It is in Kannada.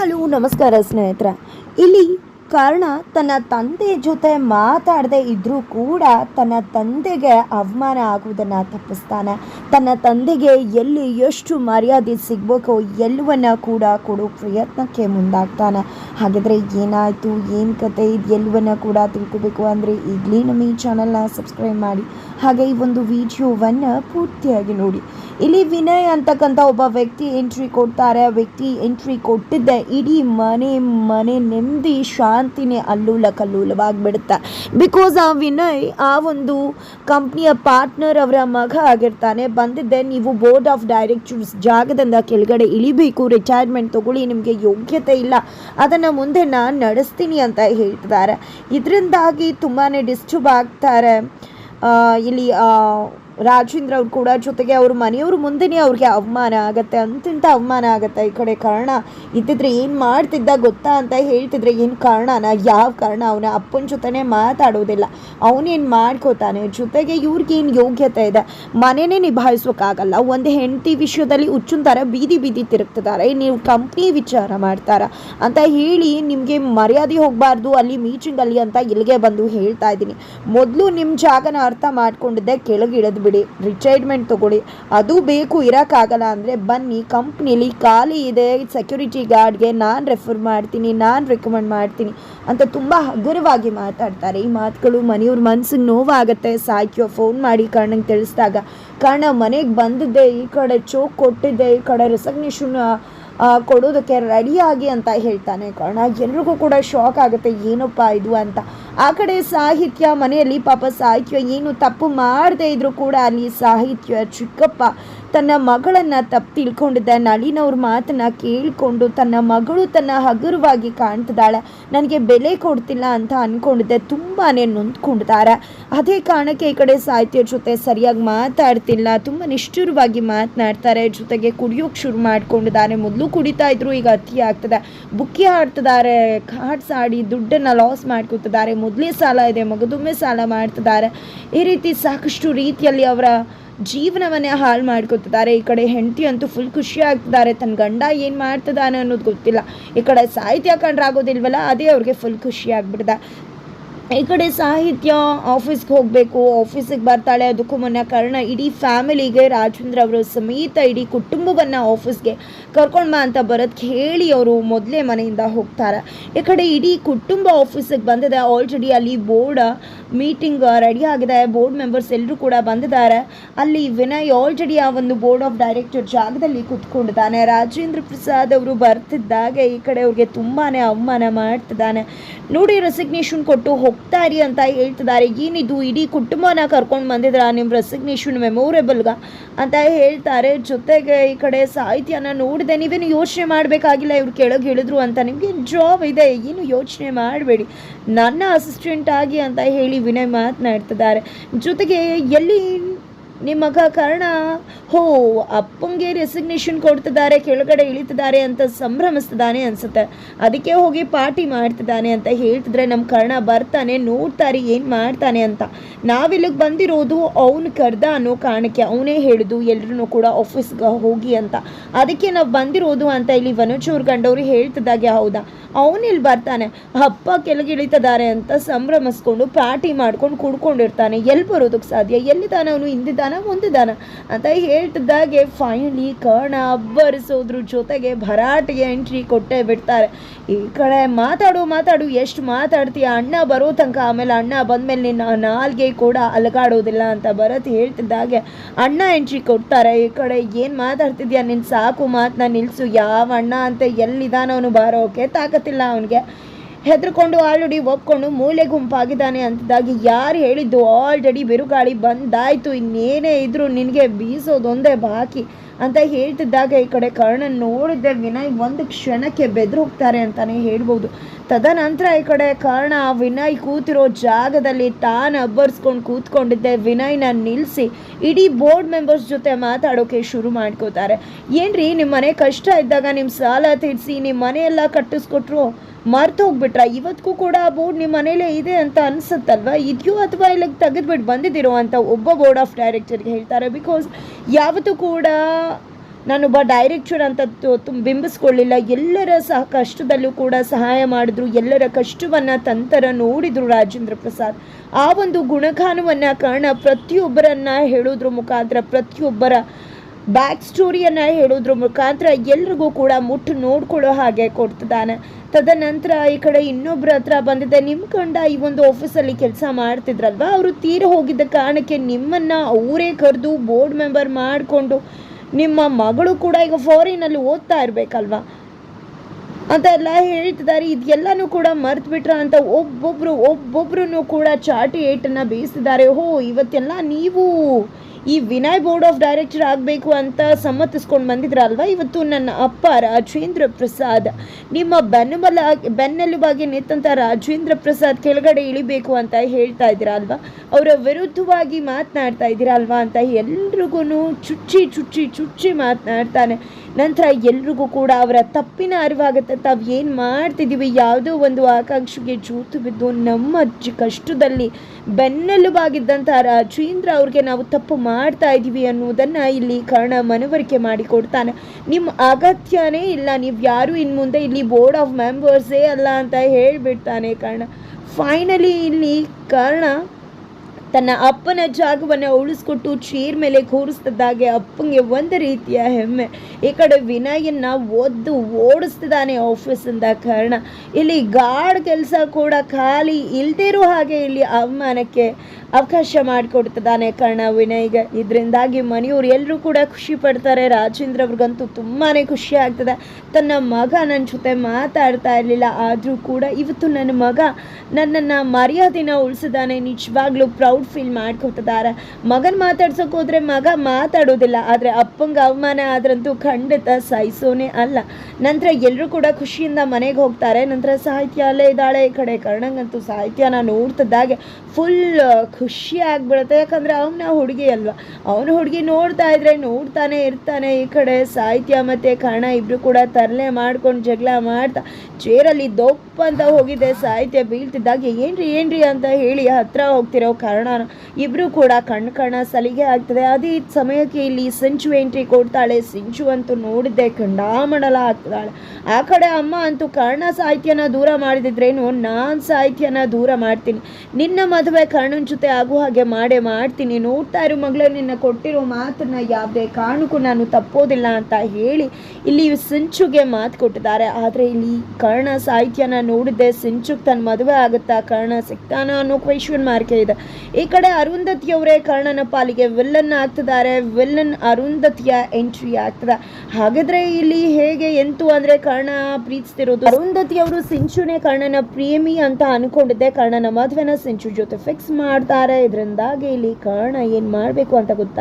ಹಲೋ ನಮಸ್ಕಾರ ಸ್ನೇಹಿತರೆ. ಇಲ್ಲಿ ಕಾರಣ ತನ್ನ ತಂದೆ ಜೊತೆ ಮಾತಾಡದೆ ಇದ್ರೂ ಕೂಡ ತನ್ನ ತಂದೆಗೆ ಅವಮಾನ ಆಗುವುದನ್ನು ತಪ್ಪಿಸ್ತಾನೆ. ತನ್ನ ತಂದೆಗೆ ಎಲ್ಲಿ ಎಷ್ಟು ಮರ್ಯಾದೆ ಸಿಗಬೇಕೋ ಎಲ್ಲವನ್ನ ಕೂಡ ಕೊಡೋ ಪ್ರಯತ್ನಕ್ಕೆ ಮುಂದಾಗ್ತಾನೆ. ಹಾಗಿದ್ರೆ ಏನಾಯಿತು, ಏನು ಕತೆ ಇದು ಎಲ್ಲವನ್ನ ಕೂಡ ತಿಳ್ಕೊಬೇಕು ಅಂದರೆ ಈಗಲೇ ನಮ್ಮ ಈ ಚಾನಲ್ನ ಸಬ್ಸ್ಕ್ರೈಬ್ ಮಾಡಿ. ಹಾಗೆ ಈ ಒಂದು ವಿಡಿಯೋವನ್ನು ಪೂರ್ತಿಯಾಗಿ ನೋಡಿ. ಇಲ್ಲಿ ವಿನಯ್ ಅಂತಕ್ಕಂಥ ಒಬ್ಬ ವ್ಯಕ್ತಿ ಎಂಟ್ರಿ ಕೊಡ್ತಾರೆ. ವ್ಯಕ್ತಿ ಎಂಟ್ರಿ ಕೊಟ್ಟಿದ್ದೆ ಇಡೀ ಮನೆ ಮನೆ ನೆಮ್ಮದಿ ಶಾಂತಿನೇ ಅಲ್ಲೂಲ ಕಲ್ಲೂಲವಾಗಿಬಿಡುತ್ತೆ. ಬಿಕಾಸ್ ಆ ವಿನಯ್ ಆ ಒಂದು ಕಂಪ್ನಿಯ ಪಾರ್ಟ್ನರ್ ಅವರ ಮಗ ಆಗಿರ್ತಾನೆ. ಬಂದಿದ್ದೆ, ನೀವು ಬೋರ್ಡ್ ಆಫ್ ಡೈರೆಕ್ಟರ್ಸ್ ಜಾಗದಿಂದ ಕೆಳಗಡೆ ಇಳಿಬೇಕು ರಿಟೈರ್ಮೆಂಟ್ ತಗೊಳ್ಳಿ, ನಿಮಗೆ ಯೋಗ್ಯತೆ ಇಲ್ಲ. ಅದನ್ನು ಮುಂದೆ ನಾನು ನಡೆಸ್ತೀನಿ ಅಂತ ಹೇಳ್ತಿದ್ದಾರೆ. ಇದರಿಂದಾಗಿ ತುಂಬಾ ಡಿಸ್ಟರ್ಬ್ ಆಗ್ತಾರೆ. ಇಲ್ಲಿ ರಾಜೇಂದ್ರ ಅವ್ರು ಕೂಡ ಜೊತೆಗೆ ಅವ್ರ ಮನೆಯವ್ರ ಮುಂದೆನೇ ಅವ್ರಿಗೆ ಅವಮಾನ ಆಗತ್ತೆ, ಅಂತಿಂತ ಅವಮಾನ ಆಗತ್ತೆ ಈ ಕಡೆ ಕಾರಣ. ಇದ್ದಿದ್ರೆ ಏನು ಮಾಡ್ತಿದ್ದ ಗೊತ್ತಾ ಅಂತ ಹೇಳ್ತಿದ್ರೆ ಏನು ಕಾರಣನ? ಯಾವ ಕಾರಣ? ಅವನ ಅಪ್ಪನ ಜೊತೆನೇ ಮಾತಾಡೋದಿಲ್ಲ. ಅವನೇನು ಮಾಡ್ಕೋತಾನೆ? ಜೊತೆಗೆ ಇವ್ರಿಗೇನು ಯೋಗ್ಯತೆ ಇದೆ? ಮನೆನೇ ನಿಭಾಯಿಸೋಕ್ಕಾಗಲ್ಲ ಒಂದು ಹೆಂಡತಿ ವಿಷಯದಲ್ಲಿ ಉಚ್ಚುಂತಾರ ಬೀದಿ ಬೀದಿ ತಿರುಗ್ತಿದ್ದಾರೆ ನೀವು ಕಂಪ್ನಿ ವಿಚಾರ ಮಾಡ್ತಾರ ಅಂತ ಹೇಳಿ ನಿಮಗೆ ಮರ್ಯಾದೆ ಹೋಗಬಾರ್ದು, ಅಲ್ಲಿ ಮೀಟಿಂಗಲ್ಲಿ ಅಂತ ಇಲ್ಲಿಗೆ ಬಂದು ಹೇಳ್ತಾ ಇದ್ದೀನಿ. ಮೊದಲು ನಿಮ್ಮ ಜಾಗನ ಅರ್ಥ ಮಾಡ್ಕೊಂಡಿದ್ದೆ ಕೆಳಗಿಳಿದ್ಬಿಟ್ಟು ಬಿಡಿ ರಿಟೈರ್ಮೆಂಟ್ ತಗೊಳ್ಳಿ. ಅದು ಬೇಕು, ಇರೋಕ್ಕಾಗಲ್ಲ ಅಂದರೆ ಬನ್ನಿ ಕಂಪ್ನಿಲಿ ಖಾಲಿ ಇದೆ ಸೆಕ್ಯೂರಿಟಿ ಗಾರ್ಡ್ಗೆ ನಾನು ರೆಫರ್ ಮಾಡ್ತೀನಿ, ನಾನು ರೆಕಮೆಂಡ್ ಮಾಡ್ತೀನಿ ಅಂತ ತುಂಬ ಹಗುರವಾಗಿ ಮಾತಾಡ್ತಾರೆ. ಈ ಮಾತುಗಳು ಮನೆಯವ್ರ ಮನ್ಸಿಗೆ ನೋವಾಗುತ್ತೆ. ಸಾಕ್ಯೋ ಫೋನ್ ಮಾಡಿ ಕಣ್ಣಂಗೆ ತಿಳಿಸಿದಾಗ, ಕಾರಣ ಮನೆಗೆ ಬಂದಿದ್ದೆ, ಈ ಕಡೆ ಚೋಕ್ ಕೊಟ್ಟಿದ್ದೆ, ಈ ಕಡೆ ರೆಸಗ್ನೇಷನ್ ಕೊಡೋದಕ್ಕೆ ರೆಡಿಯಾಗಿ ಅಂತ ಹೇಳ್ತಾನೆ ಕಾರಣ. ಎಲ್ರಿಗೂ ಕೂಡ ಶಾಕ್ ಆಗುತ್ತೆ, ಏನಪ್ಪ ಇದು ಅಂತ. ಆ ಕಡೆ ಸಾಹಿತ್ಯ ಮನೆಯಲ್ಲಿ ಪಾಪ ಸಾಹಿತ್ಯ ಏನು ತಪ್ಪು ಮಾಡದೇ ಇದ್ರೂ ಕೂಡ ಅಲ್ಲಿ ಸಾಹಿತ್ಯ ಚಿಕ್ಕಪ್ಪ ತನ್ನ ಮಗಳನ್ನು ತಪ್ಪು ತಿಳ್ಕೊಂಡಿದ್ದೆ ನಳಿನವ್ರ ಮಾತನ್ನ ಕೇಳಿಕೊಂಡು ತನ್ನ ಮಗಳು ತನ್ನ ಹಗುರವಾಗಿ ಕಾಣ್ತಿದ್ದಾಳೆ. ನನಗೆ ಬೆಲೆ ಕೊಡ್ತಿಲ್ಲ ಅಂತ ಅಂದ್ಕೊಂಡಿದ್ದೆ ತುಂಬಾ ನೊಂದ್ಕೊಂಡಿದ್ದಾರೆ. ಅದೇ ಕಾರಣಕ್ಕೆ ಈ ಕಡೆ ಸಾಹಿತ್ಯ ಜೊತೆ ಸರಿಯಾಗಿ ಮಾತಾಡ್ತಿಲ್ಲ. ತುಂಬ ನಿಷ್ಠುರವಾಗಿ ಮಾತನಾಡ್ತಾರೆ. ಜೊತೆಗೆ ಕುಡಿಯೋಕೆ ಶುರು ಮಾಡ್ಕೊಂಡಿದ್ದಾರೆ ಮೊದಲು ಕುಡಿತಾ ಇದ್ರು, ಈಗ ಅತಿ ಆಗ್ತದೆ. ಬುಕ್ಕಿ ಆಡ್ತಿದ್ದಾರೆ ಕಾರ್ಡ್ಸ್ ಆಡಿ ದುಡ್ಡನ್ನು ಲಾಸ್ ಮಾಡ್ಕೊತಿದ್ದಾರೆ. ಮೊದಲೇ ಸಾಲ ಇದೆ. ಮಗದೊಮ್ಮೆ ಸಾಲ ಮಾಡ್ತಿದ್ದಾರೆ. ಈ ರೀತಿ ಸಾಕಷ್ಟು ರೀತಿಯಲ್ಲಿ ಅವರ ಜೀವನವನ್ನೇ ಹಾಳು ಮಾಡ್ಕೊತಿದ್ದಾರೆ. ಈ ಕಡೆ ಹೆಂಡತಿ ಅಂತೂ ಫುಲ್ ಖುಷಿ ಆಗ್ತಿದ್ದಾರೆ. ತನ್ನ ಗಂಡ ಏನು ಮಾಡ್ತಿದ್ದಾನೆ ಅನ್ನೋದು ಗೊತ್ತಿಲ್ಲ. ಈ ಕಡೆ ಸಾಹಿತ್ಯ ಕಂಡ್ರಾಗೋದಿಲ್ವಲ್ಲ, ಅದೇ ಅವ್ರಿಗೆ ಫುಲ್ ಖುಷಿ ಈ ಕಡೆ ಸಾಹಿತ್ಯ ಆಫೀಸ್ಗೆ ಹೋಗಬೇಕು, ಆಫೀಸಿಗೆ ಬರ್ತಾಳೆ, ಅದಕ್ಕೂ ಮೊನ್ನೆ ಕಾರಣ ಇಡೀ ಫ್ಯಾಮಿಲಿಗೆ ರಾಜೇಂದ್ರ ಅವರು ಸಮೇತ ಇಡೀ ಕುಟುಂಬವನ್ನು ಆಫೀಸ್ಗೆ ಕರ್ಕೊಂಡು ಬಾ ಅಂತ ಬರೋದಕ್ಕೆ ಹೇಳಿ ಅವರು ಮೊದಲೇ ಮನೆಯಿಂದ ಹೋಗ್ತಾರೆ. ಈ ಕಡೆ ಇಡೀ ಕುಟುಂಬ ಆಫೀಸಿಗೆ ಬಂದಿದೆ. ಆಲ್ರೆಡಿ ಅಲ್ಲಿ ಬೋರ್ಡ್ ಮೀಟಿಂಗ್ ರೆಡಿ ಆಗಿದೆ. ಬೋರ್ಡ್ ಮೆಂಬರ್ಸ್ ಎಲ್ಲರೂ ಕೂಡ ಬಂದಿದ್ದಾರೆ. ಅಲ್ಲಿ ವಿನಯ್ ಆಲ್ರೆಡಿ ಆ ಒಂದು ಬೋರ್ಡ್ ಆಫ್ ಡೈರೆಕ್ಟರ್ ಜಾಗದಲ್ಲಿ ಕೂತ್ಕೊಂಡಿದ್ದಾನೆ. ರಾಜೇಂದ್ರ ಪ್ರಸಾದ್ ಅವರು ಬರ್ತಿದ್ದಾಗೆ ಈ ಕಡೆ ಅವ್ರಿಗೆ ತುಂಬಾ ಅವಮಾನ ಮಾಡ್ತಿದ್ದಾನೆ. ನೋಡಿ ರೆಸಿಗ್ನೇಷನ್ ಕೊಟ್ಟು ಹೋಗ್ತಾ ಇರಿ ಅಂತ ಹೇಳ್ತಿದ್ದಾರೆ. ಏನಿದು? ಇಡೀ ಕುಟುಂಬನ ಕರ್ಕೊಂಡು ಬಂದಿದ್ರ ನಿಮ್ಮ ರೆಸಿಗ್ನೇಷನ್ ಮೆಮೊರೇಬಲ್ಗ ಅಂತ ಹೇಳ್ತಾರೆ. ಜೊತೆಗೆ ಈ ಕಡೆ ಸಾಹಿತ್ಯನ ನೋಡಿದೆ. ನೀವೇನು ಯೋಚನೆ ಮಾಡಬೇಕಾಗಿಲ್ಲ? ಇವ್ರು ಕೆಳಗೆ ಹೇಳಿದ್ರು ಅಂತ ನಿಮಗೆ ಜಾಬ್ ಇದೆ. ಏನು ಯೋಚನೆ ಮಾಡಬೇಡಿ. ನನ್ನ ಅಸಿಸ್ಟೆಂಟ್ ಆಗಿ ಅಂತ ಹೇಳಿ ವಿನಯ್ ಮಾತನಾಡ್ತಿದ್ದಾರೆ. ಜೊತೆಗೆ ಎಲ್ಲಿ ನಿಮ್ಮ ಮಗ ಕರ್ಣ, ಹೋ, ಅಪ್ಪಂಗೆ ರೆಸಿಗ್ನೇಷನ್ ಕೊಡ್ತಿದ್ದಾರೆ, ಕೆಳಗಡೆ ಇಳಿತಿದ್ದಾರೆ ಅಂತ ಸಂಭ್ರಮಿಸ್ತಿದ್ದಾನೆ ಅನ್ಸುತ್ತೆ. ಅದಕ್ಕೆ ಹೋಗಿ ಪಾರ್ಟಿ ಮಾಡ್ತಿದ್ದಾನೆ ಅಂತ ಹೇಳ್ತಿದ್ರೆ ನಮ್ಮ ಕರ್ಣ ಬರ್ತಾನೆ, ನೋಡ್ತಾರೆ ಏನು ಮಾಡ್ತಾನೆ ಅಂತ. ನಾವಿಲ್ಲಿಗೆ ಬಂದಿರೋದು ಅವನು ಕರ್ದ ಅನ್ನೋ ಕಾರಣಕ್ಕೆ, ಅವನೇ ಹೇಳಿದು ಎಲ್ರೂ ಕೂಡ ಆಫೀಸ್ಗೆ ಹೋಗಿ ಅಂತ. ಅದಕ್ಕೆ ನಾವು ಬಂದಿರೋದು ಅಂತ ಇಲ್ಲಿ ವನಚೂರ್ ಗಂಡವ್ರು ಹೇಳ್ತಿದ್ದಾಗೆ ಹೌದಾ? ಅವನಿಲ್ಲಿ ಬರ್ತಾನೆ. ಅಪ್ಪ ಕೆಳಗೆ ಇಳಿತಿದ್ದಾರೆ ಅಂತ ಸಂಭ್ರಮಿಸ್ಕೊಂಡು ಪಾರ್ಟಿ ಮಾಡ್ಕೊಂಡು ಕುಡ್ಕೊಂಡಿರ್ತಾನೆ. ಎಲ್ಲಿ ಬರೋದಕ್ಕೆ ಸಾಧ್ಯ? ಎಲ್ಲಿದ್ದಾನೆ ಅವನು? ಹಿಂದಿದ್ದಾನ ಮುಂದಿದ್ದಾನ ಅಂತ ಹೇಳ್ತಿದ್ದಾಗೆ ಫೈನಲಿ ಕರ್ಣ ಅಬ್ಬರಿಸೋದ್ರ ಜೊತೆಗೆ ಭರಾಟೆಗೆ ಎಂಟ್ರಿ ಕೊಟ್ಟೇ ಬಿಡ್ತಾರೆ. ಈ ಕಡೆ ಮಾತಾಡು ಮಾತಾಡು, ಎಷ್ಟು ಮಾತಾಡ್ತೀಯ? ಅಣ್ಣ ಬರೋ ತನಕ ಆಮೇಲೆ ಅಣ್ಣ ಬಂದಮೇಲೆ ನಿನ್ನ ನಾಲ್ಗೆ ಕೂಡ ಅಲಗಾಡೋದಿಲ್ಲ ಅಂತ ಭರತ್ ಹೇಳ್ತಿದ್ದಾಗೆ. ಅಣ್ಣ ಎಂಟ್ರಿ ಕೊಡ್ತಾರೆ. ಈ ಕಡೆ ಏನು ಮಾತಾಡ್ತಿದ್ಯಾ? ನಿನ್ನ ಸಾಕು ಮಾತನ್ನ ನಿಲ್ಲಿಸು ಯಾವ ಅಣ್ಣ ಅಂತ ಎಲ್ಲಿದ್ದಾನ ಅವನು ಬರೋಕೆ ತಾಕತ್ತಿಲ್ಲ ಅವನಿಗೆ. ಹೆದರ್ಕೊಂಡು ಆಲ್ರೆಡಿ ಒಪ್ಕೊಂಡು ಮೂಲೆ ಗುಂಪಾಗಿದ್ದಾನೆ ಅಂತದಾಗಿ ಯಾರು ಹೇಳಿದ್ದು? ಆಲ್ರೆಡಿ ಬಿರುಗಾಳಿ ಬಂದಾಯ್ತು, ಇನ್ನೇನೇ ಇದ್ರು ನಿನಗೆ ಬೀಸೋದೊಂದೇ ಬಾಕಿ ಅಂತ ಹೇಳ್ತಿದ್ದಾಗ ಈ ಕಡೆ ಕರ್ಣನ್ ನೋಡಿದ್ದೆ ವಿನಯ್ ಒಂದು ಕ್ಷಣಕ್ಕೆ ಬೆದ್ರು ಹೋಗ್ತಾರೆ ಅಂತಾನೆ ಹೇಳ್ಬೋದು. ತದನಂತರ ಈ ಕಡೆ ಕರ್ಣ, ವಿನಯ್ ಕೂತಿರೋ ಜಾಗದಲ್ಲಿ ತಾನು ಅಬ್ಬರ್ಸ್ಕೊಂಡು ಕೂತ್ಕೊಂಡಿದ್ದೆ. ವಿನಯ್ನ ನಿಲ್ಲಿಸಿ ಇಡೀ ಬೋರ್ಡ್ ಮೆಂಬರ್ಸ್ ಜೊತೆ ಮಾತಾಡೋಕೆ ಶುರು ಮಾಡ್ಕೋತಾರೆ. ಏನ್ರಿ ನಿಮ್ಮ ಮನೆ ಕಷ್ಟ ಇದ್ದಾಗ ನಿಮ್ಮ ಸಾಲ ತೀರಿಸಿ ನಿಮ್ಮ ಮನೆಯೆಲ್ಲ ಕಟ್ಟಿಸ್ಕೊಟ್ರು? ಮರ್ತು ಹೋಗ್ಬಿಟ್ರ ಇವತ್ತಿಗೂ ಕೂಡ ಆ ಬೋರ್ಡ್ ನಿಮ್ಮ ಮನೇಲೇ ಇದೆ ಅಂತ ಅನ್ಸುತ್ತಲ್ವಾ? ಇದೆಯೋ ಅಥವಾ ಇಲ್ಲಿಗೆ ತೆಗೆದ್ಬಿಟ್ಟು ಬಂದಿದ್ದೀರೋ ಅಂತ ಒಬ್ಬ ಬೋರ್ಡ್ ಆಫ್ ಡೈರೆಕ್ಟರ್ಗೆ ಹೇಳ್ತಾರೆ. ಬಿಕಾಸ್ ಯಾವತ್ತೂ ಕೂಡ ನಾನೊಬ್ಬ ಡೈರೆಕ್ಟರ್ ಅಂತ ಬಿಂಬಿಸ್ಕೊಳ್ಳಿಲ್ಲ. ಎಲ್ಲರ ಸಹ ಕಷ್ಟದಲ್ಲೂ ಕೂಡ ಸಹಾಯ ಮಾಡಿದ್ರು. ಎಲ್ಲರ ಕಷ್ಟವನ್ನು ತಂತರ ನೋಡಿದ್ರು ರಾಜೇಂದ್ರ ಪ್ರಸಾದ್. ಆ ಒಂದು ಗುಣಗಾನವನ್ನು ಕಾರಣ ಪ್ರತಿಯೊಬ್ಬರನ್ನ ಹೇಳೋದ್ರ ಮುಖಾಂತರ, ಪ್ರತಿಯೊಬ್ಬರ ಬ್ಯಾಕ್ ಸ್ಟೋರಿಯನ್ನು ಹೇಳೋದ್ರ ಮುಖಾಂತರ ಎಲ್ರಿಗೂ ಕೂಡ ಮುಟ್ಟು ನೋಡ್ಕೊಳ್ಳೋ ಹಾಗೆ ಕೊಡ್ತಿದ್ದಾನೆ. ತದನಂತರ ಈ ಕಡೆ ಇನ್ನೊಬ್ಬರ ಹತ್ರ ಬಂದಿದೆ. ನಿಮ್ಮ ಕಂಡ ಈ ಒಂದು ಆಫೀಸಲ್ಲಿ ಕೆಲಸ ಮಾಡ್ತಿದ್ರಲ್ವಾ? ಅವರು ತೀರ ಹೋಗಿದ್ದ ಕಾರಣಕ್ಕೆ ನಿಮ್ಮನ್ನು ಅವರೇ ಕರೆದು ಬೋರ್ಡ್ ಮೆಂಬರ್ ಮಾಡಿಕೊಂಡು ನಿಮ್ಮ ಮಗಳು ಕೂಡ ಈಗ ಫಾರಿನಲ್ಲಿ ಓದ್ತಾ ಇರಬೇಕಲ್ವಾ? ಅಂತ ಎಲ್ಲ ಹೇಳ್ತಿದ್ದಾರೆ. ಇದೆಲ್ಲನೂ ಕೂಡ ಮರ್ತು ಬಿಟ್ರ ಅಂತ ಒಬ್ಬೊಬ್ರು ಒಬ್ಬೊಬ್ರು ಕೂಡ ಚಾಟಿ ಏಟನ್ನು ಬೇಯಿಸಿದ್ದಾರೆ ಹೋ ಇವತ್ತೆಲ್ಲ ನೀವು ಈ ವಿನಯ್ ಬೋರ್ಡ್ ಆಫ್ ಡೈರೆಕ್ಟರ್ ಆಗಬೇಕು ಅಂತ ಸಮ್ಮತಿಸ್ಕೊಂಡು ಬಂದಿದ್ರಲ್ವಾ? ಇವತ್ತು ನನ್ನ ಅಪ್ಪ ರಾಜೇಂದ್ರ ಪ್ರಸಾದ್. ನಿಮ್ಮ ಬೆನ್ನುಬಲ ಬೆನ್ನೆಲುಬಾಗಿ ನಿಂತಂಥ ರಾಜೇಂದ್ರ ಪ್ರಸಾದ್ ಕೆಳಗಡೆ ಇಳಿಬೇಕು ಅಂತ ಹೇಳ್ತಾ ಇದ್ದೀರಾ ಅಲ್ವಾ ಅವರ ವಿರುದ್ಧವಾಗಿ ಮಾತನಾಡ್ತಾ ಇದ್ದೀರಾ ಅಲ್ವಾ ಅಂತ ಎಲ್ರಿಗೂ ಚುಚ್ಚಿ ಚುಚ್ಚಿ ಚುಚ್ಚಿ ಮಾತನಾಡ್ತಾನೆ. ನಂತರ ಎಲ್ರಿಗೂ ಕೂಡ ಅವರ ತಪ್ಪಿನ ಅರಿವಾಗುತ್ತೆ. ತಾವು ಏನು ಮಾಡ್ತಿದ್ದೀವಿ ಯಾವುದೋ ಒಂದು ಆಕಾಂಕ್ಷೆಗೆ ಜೂತು ಬಿದ್ದು ನಮ್ಮ ಕಷ್ಟದಲ್ಲಿ ಬೆನ್ನೆಲುಬಾಗಿದ್ದಂಥ ರಾಜೇಂದ್ರ ಅವ್ರಿಗೆ ನಾವು ತಪ್ಪು ಮಾಡ್ತಾ ಇದ್ದೀವಿ ಅನ್ನೋದನ್ನು ಇಲ್ಲಿ ಕರ್ಣ ಮನವರಿಕೆ ಮಾಡಿಕೊಡ್ತಾನೆ. ನಿಮ್ಮ ಅಗತ್ಯನೇ ಇಲ್ಲ, ನೀವು ಯಾರು ಇನ್ನು ಮುಂದೆ ಇಲ್ಲಿ ಬೋರ್ಡ್ ಆಫ್ ಮೆಂಬರ್ಸೇ ಅಲ್ಲ ಅಂತ ಹೇಳಿಬಿಡ್ತಾನೆ ಕರ್ಣ. ಫೈನಲಿ ಇಲ್ಲಿ ಕರ್ಣ ತನ್ನ ಅಪ್ಪನ ಜಾಗವನ್ನು ಉಳಿಸ್ಕೊಟ್ಟು ಚೇರ್ ಮೇಲೆ ಕೂರಿಸ್ತಿದ್ದಾಗೆ ಅಪ್ಪಂಗೆ ಒಂದು ರೀತಿಯ ಹೆಮ್ಮೆ. ಈ ಕಡೆ ವಿನಯನ್ನ ಒದ್ದು ಓಡಿಸ್ತಿದ್ದಾನೆ ಆಫೀಸಿಂದ ಕಾರಣ. ಇಲ್ಲಿ ಗಾರ್ಡ್ ಕೆಲಸ ಕೂಡ ಖಾಲಿ ಇಲ್ದಿರೋ ಹಾಗೆ ಇಲ್ಲಿ ಅವಮಾನಕ್ಕೆ ಅವಕಾಶ ಮಾಡಿಕೊಡ್ತಿದ್ದಾನೆ ಕರ್ಣ ವಿನಯ್ಗೆ. ಇದರಿಂದಾಗಿ ಮನೆಯವ್ರು ಎಲ್ಲರೂ ಕೂಡ ಖುಷಿ ಪಡ್ತಾರೆ. ರಾಜೇಂದ್ರ ಅವ್ರಿಗಂತೂ ತುಂಬಾ ಖುಷಿ ಆಗ್ತದೆ. ತನ್ನ ಮಗ ನನ್ನ ಜೊತೆ ಮಾತಾಡ್ತಾ ಇರಲಿಲ್ಲ. ಆದರೂ ಕೂಡ ಇವತ್ತು ನನ್ನ ಮಗ ನನ್ನನ್ನು ಮರ್ಯಾದೆನ ಉಳಿಸಿದಾನೆ ನಿಜವಾಗ್ಲೂ ಪ್ರೌಡ್ ಫೀಲ್ ಮಾಡ್ಕೊತಿದ್ದಾರೆ ಮಗನ ಮಾತಾಡ್ಸೋಕೆ ಹೋದ್ರೆ ಮಗ ಮಾತಾಡೋದಿಲ್ಲ, ಆದರೆ ಅಪ್ಪಂಗೆ ಅವಮಾನ ಆದ್ರಂತೂ ಖಂಡಿತ ಸಹಿಸೋನೆ ಅಲ್ಲ. ನಂತರ ಎಲ್ಲರೂ ಕೂಡ ಖುಷಿಯಿಂದ ಮನೆಗೆ ಹೋಗ್ತಾರೆ. ನಂತರ ಸಾಹಿತ್ಯ ಅಲ್ಲೇ ಇದ್ದಾಳೆ. ಈ ಕಡೆ ಕರ್ಣಂಗಂತೂ ಸಾಹಿತ್ಯನ ನೋಡ್ತಿದ್ದಾಗೆ ಫುಲ್ ಖುಷಿ ಆಗ್ಬಿಡುತ್ತೆ. ಯಾಕಂದರೆ ಅವನ ಹುಡುಗಿ ಅಲ್ವಾ. ಅವನ ಹುಡುಗಿ ನೋಡ್ತಾ ಇದ್ರೆ ನೋಡ್ತಾನೆ ಇರ್ತಾನೆ ಈ ಕಡೆ. ಸಾಹಿತ್ಯ ಮತ್ತು ಕರ್ಣ ಇಬ್ಬರು ಕೂಡ ತರಲೆ ಮಾಡ್ಕೊಂಡು ಜಗಳ ಮಾಡ್ತಾ ಚೇರಲ್ಲಿ ದೊಪ್ಪ ಅಂತ ಹೋಗಿದೆ. ಸಾಹಿತ್ಯ ಬೀಳ್ತಿದ್ದಾಗ ಏನ್ರಿ ಏನ್ರಿ? ಅಂತ ಹೇಳಿ ಹತ್ರ ಹೋಗ್ತಿರೋ ಕಾರಣನ ಇಬ್ಬರು ಕೂಡ ಕಣ್ ಕಾಣ ಸಲಿಗೆ ಆಗ್ತದೆ. ಅದೇ ಸಮಯಕ್ಕೆ ಇಲ್ಲಿ ಸಿಂಚು ಎಂಟ್ರಿ ಕೊಡ್ತಾಳೆ. ಸಿಂಚು ಅಂತೂ ನೋಡಿದ್ದೆ ಕಂಡಾಮಡಲ ಆಗ್ತದಾಳೆ ಆ ಕಡೆ ಅಮ್ಮ ಅಂತೂ ಕರ್ಣ ಸಾಹಿತ್ಯನ ದೂರ ಮಾಡಿದ್ರೇನು ನಾನು ಸಾಹಿತ್ಯನ ದೂರ ಮಾಡ್ತೀನಿ. ನಿನ್ನ ಮದುವೆ ಕರ್ಣನ ಜೊತೆ ಆಗುವ ಹಾಗೆ ಮಾಡೇ ಮಾಡ್ತೀನಿ. ನೋಡ್ತಾ ಇರೋ ಮಗಳು, ನಿನ್ನ ಕೊಟ್ಟಿರೋ ಮಾತನ್ನ ಯಾವುದೇ ಕಾರಣಕ್ಕೂ ನಾನು ತಪ್ಪೋದಿಲ್ಲ ಅಂತ ಹೇಳಿ ಇಲ್ಲಿ ಸಿಂಚುಗೆ ಮಾತು ಕೊಟ್ಟಿದ್ದಾರೆ. ಆದರೆ ಇಲ್ಲಿ ಕರ್ಣ ಸಾಹಿತ್ಯನ ನೋಡಿದ್ದೆ, ಸಿಂಚುಗೆ ತನ್ನ ಮದುವೆ ಆಗುತ್ತಾ, ಕರ್ಣ ಸಿಗ್ತಾನ ಅನ್ನೋ ಕ್ವೆಶನ್ ಮಾರ್ಕೆ ಇದೆ. ಈ ಕಡೆ ಅರುಂಧತಿಯವರೇ ಕರ್ಣನ ಪಾಲಿಗೆ ವಿಲ್ಲನ್ ಆಗ್ತಿದ್ದಾರೆ ವಿಲ್ಲನ್ ಅರುಂಧತಿಯ ಎಂಟ್ರಿ ಆಗ್ತದೆ. ಹಾಗಾದ್ರೆ ಇಲ್ಲಿ ಹೇಗೆ ಎಂತು ಅಂದ್ರೆ ಕರ್ಣ ಪ್ರೀತಿಸ್ತಿರೋದು? ಅರುಂಧತಿ ಅವರು ಸಿಂಚುನೇ ಕರ್ಣನ ಪ್ರೇಮಿ ಅಂತ ಅನ್ಕೊಂಡಿದ್ದೆ. ಕರ್ಣನ ಮದುವೆನ ಸಿಂಚು ಜೊತೆ ಫಿಕ್ಸ್ ಮಾಡ್ತಾರೆ. ಇದರಿಂದಾಗಿ ಇಲ್ಲಿ ಕರ್ಣ ಏನ್ ಮಾಡ್ಬೇಕು ಅಂತ ಗೊತ್ತಾಗ